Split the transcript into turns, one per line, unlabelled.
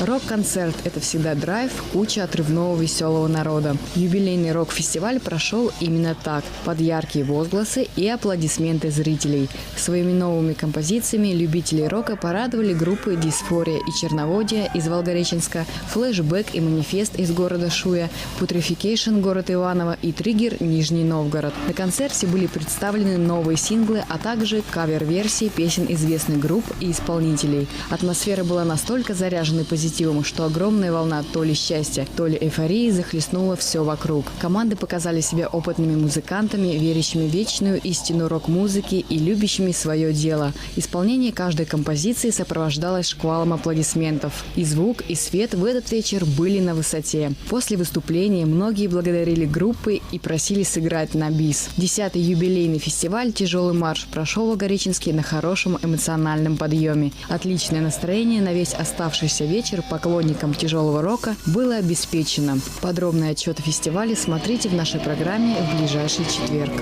Рок-концерт – это всегда драйв, куча отрывного веселого народа. Юбилейный рок-фестиваль прошел именно так, под яркие возгласы и аплодисменты зрителей. Своими новыми композициями любители рока порадовали группы «Дисфория» и «Черноводия» из Волгореченска, «Флэшбэк» и «Манифест» из города Шуя, «Путрификейшн» город Иваново и «Триггер» Нижний Новгород. На концерте были представлены новые синглы, а также кавер-версии песен известных групп и исполнителей. Атмосфера была настолько заряженной позитивом, что огромная волна то ли счастья, то ли эйфории захлестнула все вокруг. Команды показали себя опытными музыкантами, верящими в вечную истину рок-музыки и любящими свое дело. Исполнение каждой композиции сопровождалось шквалом аплодисментов. И звук, и свет в этот вечер были на высоте. После выступления многие благодарили группы и просили сыграть на бис. Десятый юбилейный фестиваль «Тяжелый марш» прошел в Волгореченске на хорошем эмоциональном подъеме. Отличное настроение на весь оставшийся вечер поклонникам тяжелого рока было обеспечено. Подробный отчет о фестивале смотрите в нашей программе в ближайший четверг.